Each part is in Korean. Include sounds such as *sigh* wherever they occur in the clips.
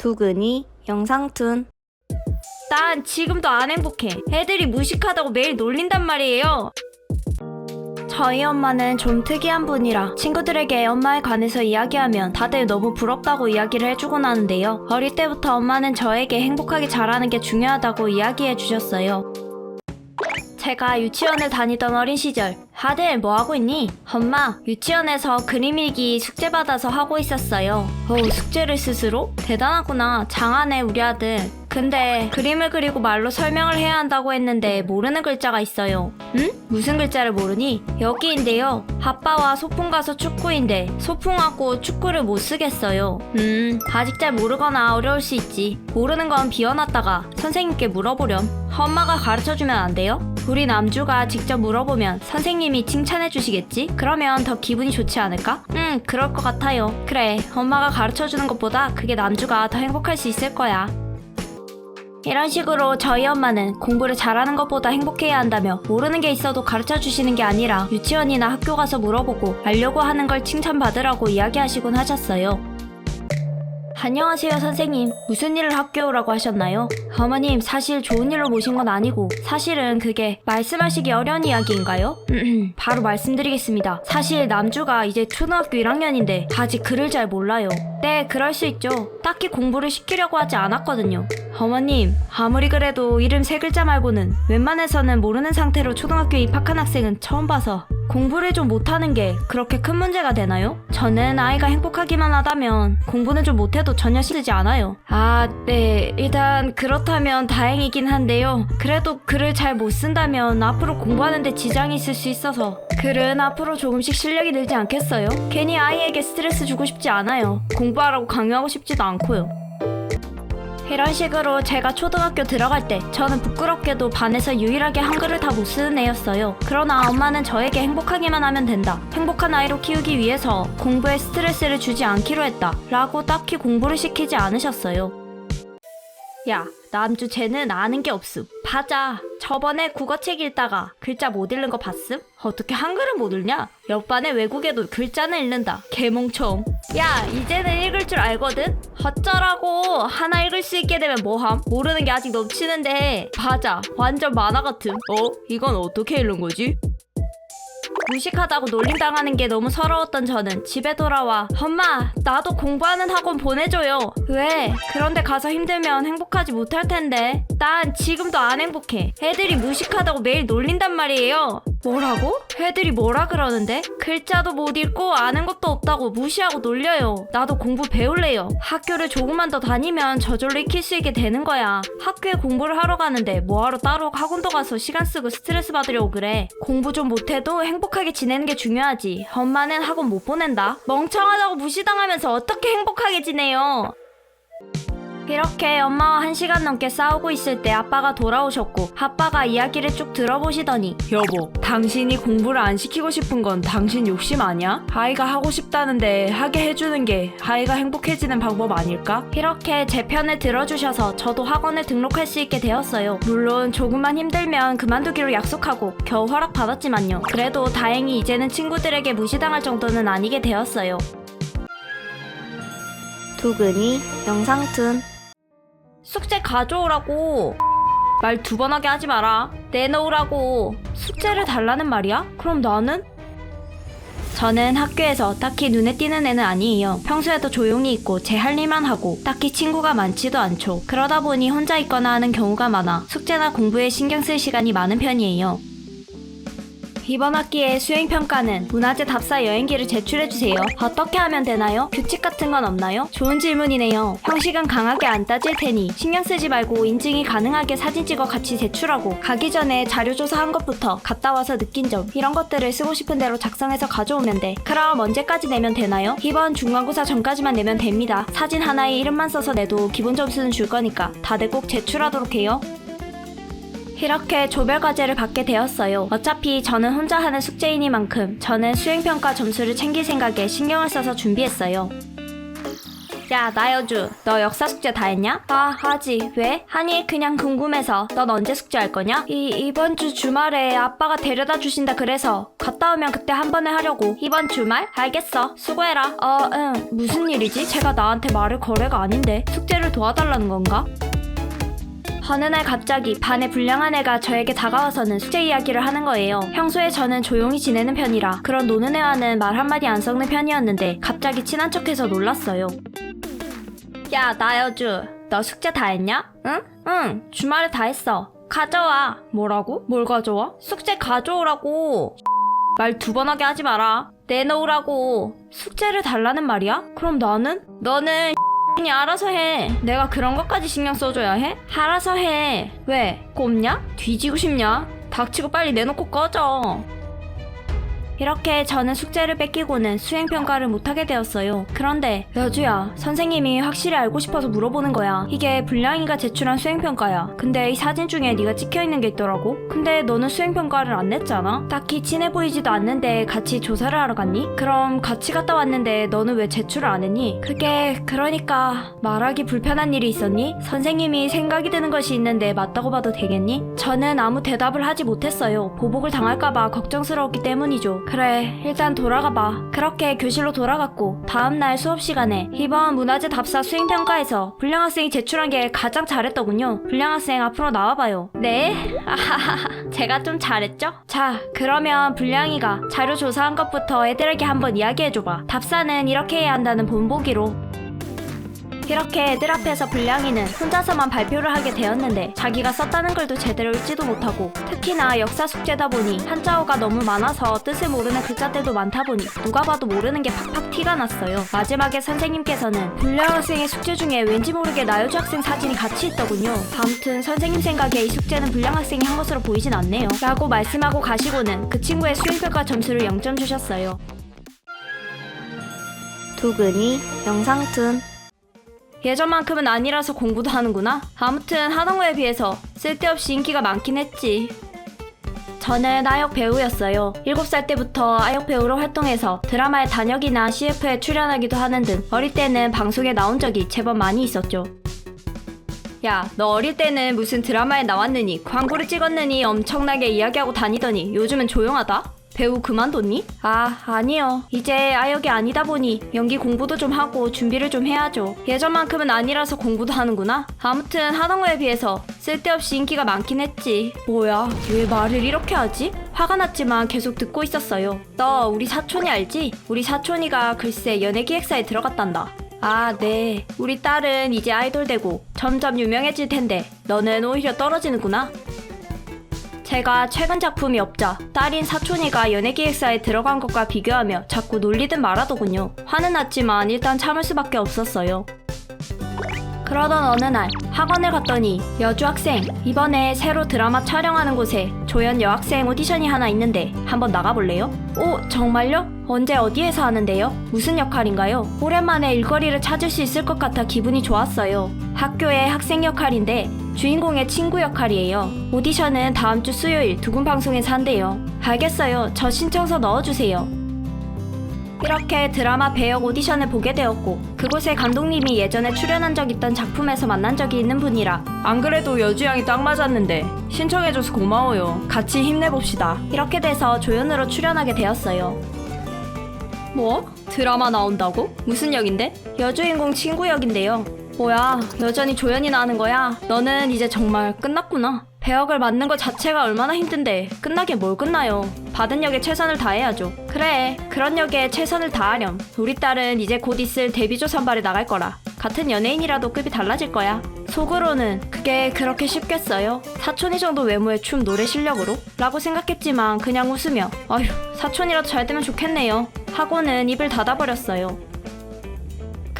두근이 영상툰 난 지금도 안 행복해. 애들이 무식하다고 매일 놀린단 말이에요. 저희 엄마는 좀 특이한 분이라 친구들에게 엄마에 관해서 이야기하면 다들 너무 부럽다고 이야기를 해주곤 하는데요. 어릴 때부터 엄마는 저에게 행복하게 자라는 게 중요하다고 이야기해 주셨어요. 제가 유치원을 다니던 어린 시절 아들 뭐 하고 있니? 엄마 유치원에서 그림 일기 숙제 받아서 하고 있었어요. 어 숙제를 스스로? 대단하구나 장하네 우리 아들. 근데 그림을 그리고 말로 설명을 해야 한다고 했는데 모르는 글자가 있어요. 응? 무슨 글자를 모르니? 여기인데요. 아빠와 소풍 가서 축구인데 소풍하고 축구를 못 쓰겠어요. 음, 아직 잘 모르거나 어려울 수 있지. 모르는 건 비워놨다가 선생님께 물어보렴. 엄마가 가르쳐주면 안 돼요? 우리 남주가 직접 물어보면 선생님이 칭찬해 주시겠지? 그러면 더 기분이 좋지 않을까? 응, 그럴 것 같아요. 그래, 엄마가 가르쳐 주는 것보다 그게 남주가 더 행복할 수 있을 거야. 이런 식으로 저희 엄마는 공부를 잘하는 것보다 행복해야 한다며 모르는 게 있어도 가르쳐 주시는 게 아니라 유치원이나 학교 가서 물어보고 알려고 하는 걸 칭찬받으라고 이야기하시곤 하셨어요. 안녕하세요, 선생님. 무슨 일을 학교 오라고 하셨나요? 어머님, 사실 좋은 일로 모신 건 아니고, 사실은 그게 말씀하시기 어려운 이야기인가요? *clears throat* 바로 말씀드리겠습니다. 사실 남주가 이제 초등학교 1학년인데, 아직 글을 잘 몰라요. 네, 그럴 수 있죠. 딱히 공부를 시키려고 하지 않았거든요. 어머님, 아무리 그래도 이름 세 글자 말고는 웬만해서는 모르는 상태로 초등학교에 입학한 학생은 처음 봐서 공부를 좀 못하는 게 그렇게 큰 문제가 되나요? 저는 아이가 행복하기만 하다면 공부는 좀 못해도 전혀 싫지 않아요. 아, 네. 일단 그렇다면 다행이긴 한데요. 그래도 글을 잘 못 쓴다면 앞으로 공부하는데 지장이 있을 수 있어서 글은 앞으로 조금씩 실력이 늘지 않겠어요? 괜히 아이에게 스트레스 주고 싶지 않아요. 공부하라고 강요하고 싶지도 않고요. 이런 식으로 제가 초등학교 들어갈 때 저는 부끄럽게도 반에서 유일하게 한글을 다 못 쓰는 애였어요. 그러나 엄마는 저에게 행복하기만 하면 된다. 행복한 아이로 키우기 위해서 공부에 스트레스를 주지 않기로 했다. 라고 딱히 공부를 시키지 않으셨어요. 야, 남주 쟤는 아는 게 없음. 맞아. 저번에 국어책 읽다가 글자 못 읽는 거 봤음? 어떻게 한글은 못 읽냐? 옆반에 외국에도 글자는 읽는다. 개몽청. 야, 이제는 읽을 줄 알거든? 어쩌라고. 하나 읽을 수 있게 되면 뭐함? 모르는 게 아직 넘치는데. 맞아. 완전 만화 같음. 어? 이건 어떻게 읽는 거지? 무식하다고 놀림당하는 게 너무 서러웠던 저는 집에 돌아와 엄마 나도 공부하는 학원 보내줘요 왜? 그런데 가서 힘들면 행복하지 못할 텐데 난 지금도 안 행복해. 애들이 무식하다고 매일 놀린단 말이에요 뭐라고? 애들이 뭐라 그러는데? 글자도 못 읽고 아는 것도 없다고 무시하고 놀려요. 나도 공부 배울래요. 학교를 조금만 더 다니면 저절로 익힐 수 있게 되는 거야. 학교에 공부를 하러 가는데 뭐하러 따로 학원도 가서 시간 쓰고 스트레스 받으려고 그래. 공부 좀 못해도 행복하게 지내는 게 중요하지. 엄마는 학원 못 보낸다. 멍청하다고 무시당하면서 어떻게 행복하게 지내요 이렇게 엄마와 한 시간 넘게 싸우고 있을 때 아빠가 돌아오셨고 아빠가 이야기를 쭉 들어보시더니 여보, 당신이 공부를 안 시키고 싶은 건 당신 욕심 아니야? 아이가 하고 싶다는데 하게 해주는 게 아이가 행복해지는 방법 아닐까? 이렇게 제 편을 들어주셔서 저도 학원을 등록할 수 있게 되었어요. 물론 조금만 힘들면 그만두기로 약속하고 겨우 허락받았지만요. 그래도 다행히 이제는 친구들에게 무시당할 정도는 아니게 되었어요. 두근이 영상툰 숙제 가져오라고. 말 두 번 하게 하지 마라. 내놓으라고. 숙제를 달라는 말이야? 그럼 나는? 저는 학교에서 딱히 눈에 띄는 애는 아니에요. 평소에도 조용히 있고 제 할 일만 하고 딱히 친구가 많지도 않죠. 그러다 보니 혼자 있거나 하는 경우가 많아 숙제나 공부에 신경 쓸 시간이 많은 편이에요. 이번 학기에 수행평가는 문화재 답사 여행기를 제출해주세요. 어떻게 하면 되나요? 규칙 같은 건 없나요? 좋은 질문이네요. 형식은 강하게 안 따질 테니 신경 쓰지 말고 인증이 가능하게 사진 찍어 같이 제출하고 가기 전에 자료 조사한 것부터 갔다 와서 느낀 점 이런 것들을 쓰고 싶은 대로 작성해서 가져오면 돼. 그럼 언제까지 내면 되나요? 이번 중간고사 전까지만 내면 됩니다. 사진 하나에 이름만 써서 내도 기본 점수는 줄 거니까 다들 꼭 제출하도록 해요. 이렇게 조별 과제를 받게 되었어요. 어차피 저는 혼자 하는 숙제이니만큼 저는 수행평가 점수를 챙길 생각에 신경을 써서 준비했어요. 야, 나여주. 너 역사 숙제 다 했냐? 아, 하지. 왜? 아니, 그냥 궁금해서. 넌 언제 숙제할 거냐? 이, 이번 주 주말에 아빠가 데려다 주신다 그래서 갔다 오면 그때 한 번에 하려고. 이번 주말? 알겠어. 수고해라. 어, 응. 무슨 일이지? 제가 나한테 말을 거래가 아닌데. 숙제를 도와달라는 건가? 어느 날 갑자기 반에 불량한 애가 저에게 다가와서는 숙제 이야기를 하는 거예요. 평소에 저는 조용히 지내는 편이라 그런 노는 애와는 말 한마디 안 섞는 편이었는데 갑자기 친한 척해서 놀랐어요. 야, 나여주. 너 숙제 다 했냐? 응? 응. 주말에 다 했어. 가져와. 뭐라고? 뭘 가져와? 숙제 가져오라고. 말 두 번 하게 하지 마라. 내놓으라고. 숙제를 달라는 말이야? 그럼 나는? 너는 이 알아서 해. 내가 그런 것까지 신경 써줘야 해? 알아서 해. 왜? 꼽냐? 뒤지고 싶냐? 닥치고 빨리 내놓고 꺼져. 이렇게 저는 숙제를 뺏기고는 수행평가를 못하게 되었어요. 그런데 여주야, 선생님이 확실히 알고 싶어서 물어보는 거야. 이게 불량이가 제출한 수행평가야. 근데 이 사진 중에 네가 찍혀있는 게 있더라고. 근데 너는 수행평가를 안 냈잖아. 딱히 친해 보이지도 않는데 같이 조사를 하러 갔니? 그럼 같이 갔다 왔는데 너는 왜 제출을 안 했니? 그게 그러니까 말하기 불편한 일이 있었니? 선생님이 생각이 드는 것이 있는데 맞다고 봐도 되겠니? 저는 아무 대답을 하지 못했어요. 보복을 당할까봐 걱정스러웠기 때문이죠. 그래, 일단 돌아가 봐. 그렇게 교실로 돌아갔고 다음날 수업 시간에 이번 문화재 답사 수행평가에서 불량 학생이 제출한 게 가장 잘했더군요. 불량 학생 앞으로 나와봐요. 네? 아하하, *laughs* 제가 좀 잘했죠? 자, 그러면 불량이가 자료 조사한 것부터 애들에게 한번 이야기해줘봐. 답사는 이렇게 해야 한다는 본보기로. 이렇게 애들 앞에서 불량이는 혼자서만 발표를 하게 되었는데 자기가 썼다는 글도 제대로 읽지도 못하고 특히나 역사 숙제다 보니 한자어가 너무 많아서 뜻을 모르는 글자들도 많다 보니 누가 봐도 모르는 게 팍팍 티가 났어요. 마지막에 선생님께서는 불량 학생의 숙제 중에 왠지 모르게 나효주 학생 사진이 같이 있더군요. 아무튼 선생님 생각에 이 숙제는 불량 학생이 한 것으로 보이진 않네요. 라고 말씀하고 가시고는 그 친구의 수행평가 점수를 0점 주셨어요. 두근이 영상툰 예전만큼은 아니라서 공부도 하는구나. 아무튼 하던 거에 비해서 쓸데없이 인기가 많긴 했지. 저는 아역 배우였어요. 7살 때부터 아역 배우로 활동해서 드라마의 단역이나 CF에 출연하기도 하는 등 어릴 때는 방송에 나온 적이 제법 많이 있었죠. 야, 너 어릴 때는 무슨 드라마에 나왔느니 광고를 찍었느니 엄청나게 이야기하고 다니더니 요즘은 조용하다? 배우 그만뒀니? 아, 아니요. 이제 아역이 아니다 보니 연기 공부도 좀 하고 준비를 좀 해야죠. 예전만큼은 아니라서 공부도 하는구나. 아무튼 하던 거에 비해서 쓸데없이 인기가 많긴 했지. 뭐야, 왜 말을 이렇게 하지? 화가 났지만 계속 듣고 있었어요. 너 우리 사촌이 알지? 우리 사촌이가 글쎄 연예 기획사에 들어갔단다. 아, 네. 우리 딸은 이제 아이돌 되고 점점 유명해질 텐데 너는 오히려 떨어지는구나. 제가 최근 작품이 없자 딸인 사촌이가 연예기획사에 들어간 것과 비교하며 자꾸 놀리듯 말하더군요. 화는 났지만 일단 참을 수밖에 없었어요. 그러던 어느 날 학원을 갔더니 여주 학생 이번에 새로 드라마 촬영하는 곳에 조연 여학생 오디션이 하나 있는데 한번 나가볼래요? 오 정말요? 언제 어디에서 하는데요? 무슨 역할인가요? 오랜만에 일거리를 찾을 수 있을 것 같아 기분이 좋았어요. 학교의 학생 역할인데 주인공의 친구 역할이에요. 오디션은 다음 주 수요일 두군 방송에서 한대요. 알겠어요. 저 신청서 넣어주세요. 이렇게 드라마 배역 오디션을 보게 되었고 그곳에 감독님이 예전에 출연한 적 있던 작품에서 만난 적이 있는 분이라 안 그래도 여주양이 딱 맞았는데 신청해줘서 고마워요. 같이 힘내봅시다. 이렇게 돼서 조연으로 출연하게 되었어요. 뭐? 드라마 나온다고? 무슨 역인데? 여주인공 친구 역인데요. 뭐야, 여전히 조연이 나는 거야? 너는 이제 정말 끝났구나. 배역을 맡는 것 자체가 얼마나 힘든데 끝나게 뭘 끝나요. 받은 역에 최선을 다해야죠. 그래, 그런 역에 최선을 다하렴. 우리 딸은 이제 곧 있을 데뷔조 선발에 나갈 거라. 같은 연예인이라도 급이 달라질 거야. 속으로는 그게 그렇게 쉽겠어요? 사촌이 정도 외모의 춤 노래 실력으로? 라고 생각했지만 그냥 웃으며 아휴 사촌이라도 잘 되면 좋겠네요 하고는 입을 닫아버렸어요.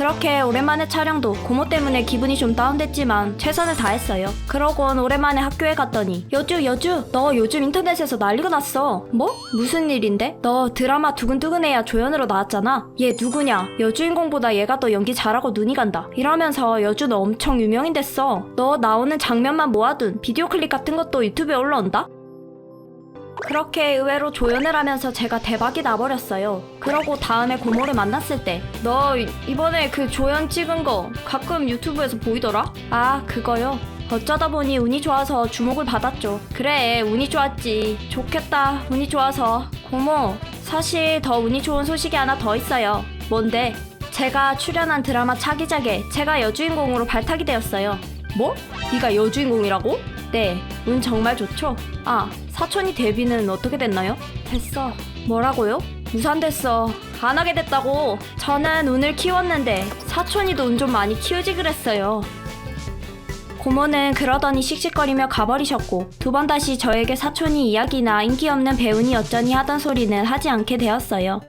그렇게 오랜만에 촬영도 고모 때문에 기분이 좀 다운됐지만 최선을 다했어요. 그러곤 오랜만에 학교에 갔더니 여주 여주 너 요즘 인터넷에서 난리가 났어. 뭐? 무슨 일인데? 너 드라마 두근두근해야 조연으로 나왔잖아. 얘 누구냐? 여주인공보다 얘가 더 연기 잘하고 눈이 간다. 이러면서 여주 너 엄청 유명인 됐어. 너 나오는 장면만 모아둔 비디오 클립 같은 것도 유튜브에 올라온다? 그렇게 의외로 조연을 하면서 제가 대박이 나버렸어요. 그러고 다음에 고모를 만났을 때, 너 이번에 그 조연 찍은 거 가끔 유튜브에서 보이더라? 아, 그거요? 어쩌다 보니 운이 좋아서 주목을 받았죠. 그래, 운이 좋았지. 좋겠다, 운이 좋아서. 고모, 사실 더 운이 좋은 소식이 하나 더 있어요. 뭔데? 제가 출연한 드라마 차기작에 제가 여주인공으로 발탁이 되었어요. 뭐? 네가 여주인공이라고? 네, 운 정말 좋죠? 아, 사촌이 데뷔는 어떻게 됐나요? 됐어. 뭐라고요? 무산됐어. 안 하게 됐다고. 저는 운을 키웠는데 사촌이도 운 좀 많이 키우지 그랬어요. 고모는 그러더니 씩씩거리며 가버리셨고 두 번 다시 저에게 사촌이 이야기나 인기 없는 배우니 어쩌니 하던 소리는 하지 않게 되었어요.